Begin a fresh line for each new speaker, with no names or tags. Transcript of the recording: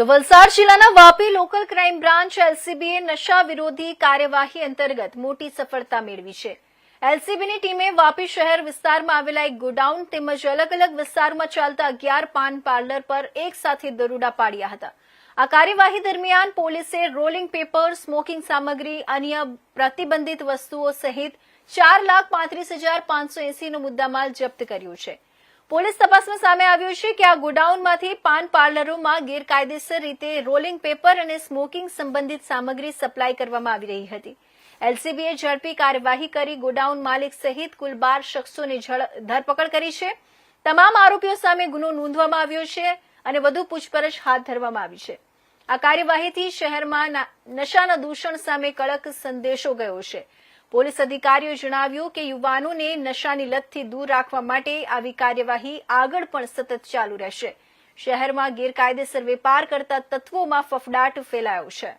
તો વલસાડ જિલ્લાના Vapi local crime branch એલસીબીએ નશા વિરોધી કાર્યવાહી અંતર્ગત મોટી સફળતા મેળવી છે. એલસીબીની ટીમે વાપી શહેર વિસ્તારમાં આવેલા એક ગોડાઉન તેમજ અલગ અલગ વિસ્તારમાં ચાલતા અગિયાર પાન પાર્લર પર એક સાથે દરોડા પાડ્યા હતા. આ કાર્યવાહી દરમિયાન પોલીસે રોલિંગ પેપર, સ્મોકિંગ સામગ્રી, અન્ય પ્રતિબંધિત વસ્તુઓ સહિત ચાર લાખ પાંત્રીસ હજાર પાંચસો એસીનો મુદ્દામાલ જપ્ત કર્યો છે. પોલીસ તપાસમાં સામે આવ્યું છે કે આ ગોડાઉનમાંથી પાન પાર્લરોમાં ગેરકાયદેસર રીતે રોલિંગ પેપર અને સ્મોકિંગ સંબંધિત સામગ્રી સપ્લાય કરવામાં આવી રહી હતી. એલસીબીએ ઝડપી કાર્યવાહી કરી ગોડાઉન માલિક સહિત કુલ બાર શખ્સોની ધરપકડ કરી છે. તમામ આરોપીઓ સામે ગુનો નોંધવામાં આવ્યો છે અને વધુ પૂછપરછ હાથ ધરવામાં આવી છે. આ કાર્યવાહીથી શહેરમાં નશાના દૂષણ સામે કડક સંદેશો ગયો છે. પોલીસ અધિકારીઓએ જણાવ્યું કે યુવાનોને નશાની લતથી દૂર રાખવા માટે આવી કાર્યવાહી આગળ પણ સતત ચાલુ રહેશે. શહેરમાં ગેરકાયદેસર વેપાર કરતા તત્વોમાં ફફડાટ ફેલાયો છે.